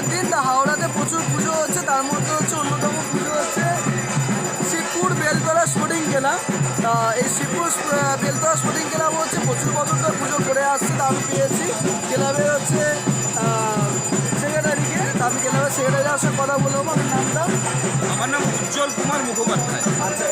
পুজোর দিন হাওড়াতে প্রচুর পুজো হচ্ছে তার মধ্যে হচ্ছে অন্যতম পুজো হচ্ছে শিবপুর বেলতলা স্পোর্টিং খেলা তা এই শিবপুর বেলতলা স্পোর্টিং ক্লাব হচ্ছে প্রচুর বছর ধরে পুজো করে আসছে তা আমি পেয়েছি। ক্লাবে হচ্ছে সেক্রেটারিকে তা আমি ক্লাবের সেক্রেটারি সঙ্গে কথা বলব আমার নামটা আমার নাম উজ্জ্বল কুমার মুখোপাধ্যায়। আচ্ছা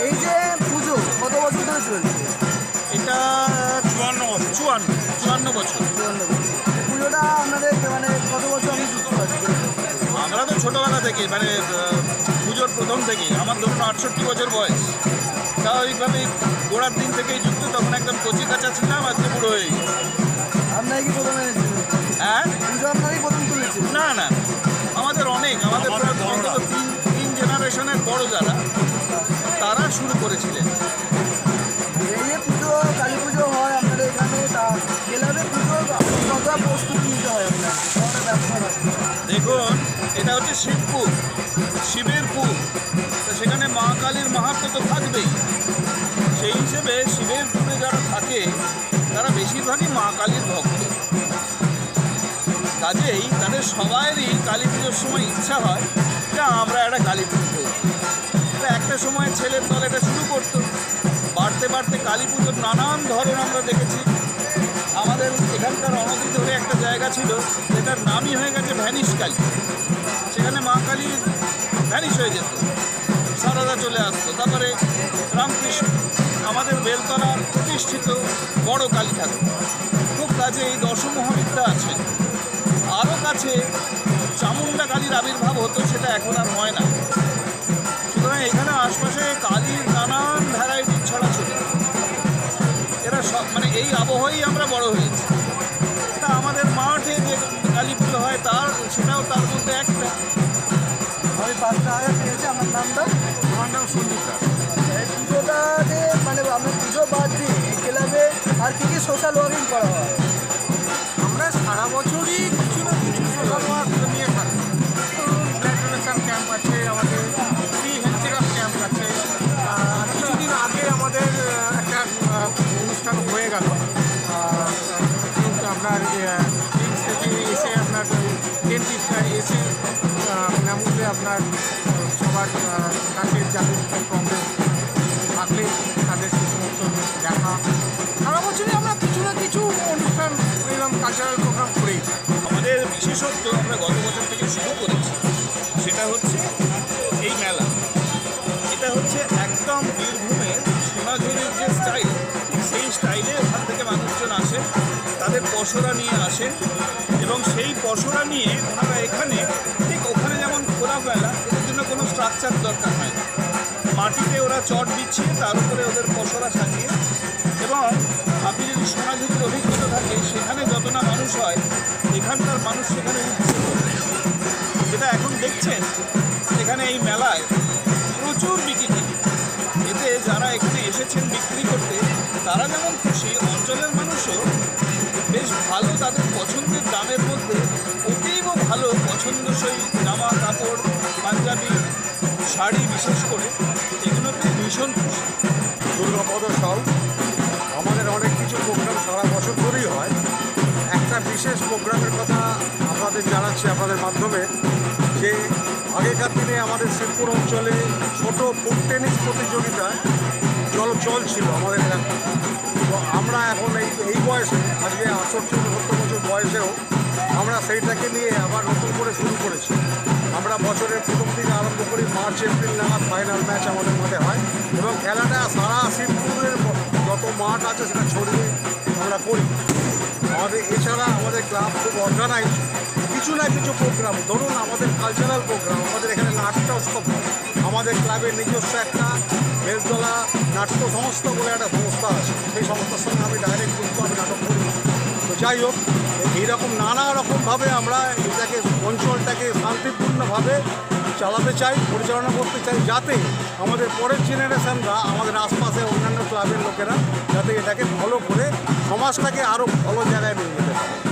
ছোটোবেলা থেকে মানে পুজোর প্রথম থেকেই আমার ধরুন আটষট্টি বছর বয়স। স্বাভাবিকভাবেই গোড়ার দিন থেকেই যুক্ত তখন একদম কচি কাঁচা ছিলাম আজকে বুড়ো হয়ে গেছি। আপনারা কি প্রথমে হ্যাঁ? পুজো আপনারই প্রথম তুলেছেন না না আমাদের অনেক আমাদের তিন তিন জেনারেশনের বড় যারা তারা শুরু করেছিলেন। দেখুন এটা হচ্ছে শিবপুর শিবের পুর তো সেখানে মা কালীর মাহাত্ম তো থাকবেই। সেই হিসেবে শিবের পুরে যারা থাকে, তারা বেশিরভাগই মা কালীর ভক্ত। কাজেই তাদের সবাইয়েরই কালী পুজোর সময় ইচ্ছা হয় যে আমরা একটা কালী পুজো করব। একটা সময় ছেলের দল এটা শুরু করতো। বাড়তে বাড়তে কালী পুজোর নানান ধরন আমরা দেখেছি। আমাদের এখানকার একটা জায়গা ছিল, যেটার নামই হয়ে গেছে ভ্যানিশ কালী। সেখানে মা কালী ভ্যানিশ হয়ে যেত। সারদা চলে আসতো। তারপরে রামকৃষ্ণ, আমাদের বেলতলা প্রতিষ্ঠিত বড় কালী ঠাকুর। খুব কাছে এই দশম মহাবিদ্যা আছে। আরও কাছে চামুন্ডা কালীর আবির্ভাব হতো, সেটা এখন আর হয় না। সুতরাং এখানে আশপাশে কালীর নানান ভ্যারাইটির ছড়া ছিল। এরা সব মানে এই আবহাওয়াই আমরা বড় হয়েছি। আমার নাম পুজোটাতে মানে আমরা পুজো বাদ দিয়ে ক্লাবে আর কি কি সোশ্যাল ওয়ার্কিং করা হয়? আপনার সবার কাছে যাদের প্রবলেম থাকলে তাদের সে সমস্ত দেখা। সারা বছরই আমরা কিছু না কিছু অনুষ্ঠান, এরকম কালচারাল প্রোগ্রাম করেই আমাদের বিশেষত্ব আমরা গত বছর থেকে শুরু করেছি, সেটা হচ্ছে এই মেলা। এটা হচ্ছে একদম বীরভূমের সোনাঝুরির যে স্টাইল, সেই স্টাইলে ওখান থেকে মানুষজন আসে, তাদের পশরা নিয়ে আসেন, এবং সেই পশরা নিয়ে ওনারা এখানে স্ট্রাকচার দরকার হয়। মাটিতে ওরা চট দিচ্ছে তার উপরে ওদের পশরা সাজিয়ে এবং আপনি যদি সোনাঝুরির অভিজ্ঞতা থাকে, সেখানে যত না মানুষ হয়, এখানকার মানুষ সেখানে উঠছে যেটা এখন দেখছেন, এখানে এই মেলায় প্রচুর বিক্রি এতে যারা এখানে এসেছেন বিক্রি করতে, তারা যেমন খুশি, অঞ্চলের শাড়ি বিশেষ করে এগুলোতে ভীষণ খুশি। দুর্গাপদ সাউ, আমাদের অনেক কিছু প্রোগ্রাম সারা বছর ধরেই হয়। একটা বিশেষ প্রোগ্রামের কথা আপনাদের জানাচ্ছি আপনাদের মাধ্যমে, যে আগেকার দিনে আমাদের শিবপুর অঞ্চলে ছোট ফুট টেনিস প্রতিযোগিতায় জল চল ছিল আমাদের এলাকায়। তো আমরা এখন এই এই বয়সে, আজকে আটষট্টি সত্তর বছর বয়সেও আমরা সেইটাকে নিয়ে আবার নতুন করে শুরু করেছি। আমরা বছরের প্রথম থেকে আরম্ভ মার্চ এপ্রিল নাগাদ ফাইনাল ম্যাচ আমাদের মাঠে হয়। এবং খেলাটা সারা শিবপুরের যত মাঠ আছে সেটা ছড়িয়ে আমরা করি আমাদের এছাড়া আমাদের ক্লাব খুব অর্গানাইজ কিছু না কিছু প্রোগ্রাম ধরুন আমাদের কালচারাল প্রোগ্রাম আমাদের এখানে নাট্য উৎসব আমাদের ক্লাবের নিজস্ব একটা বেলতলা নাট্য সংস্থা বলে একটা সংস্থা আছে। সেই সংস্থার সঙ্গে আমি ডাইরেক্ট যুক্ত, আমি নাটক করি। তো যাই হোক, এইরকম নানা রকমভাবে আমরা এটাকে অঞ্চলটাকে শান্তিপূর্ণভাবে চালাতে চাই, পরিচালনা করতে চাই যাতে আমাদের পরের জেনারেশানরা আমাদের আশপাশে অন্যান্য ক্লাবের লোকেরা যাতে এটাকে ভালো করে সমাজটাকে আরও ভালো জায়গায় নিয়ে যেতে পারে।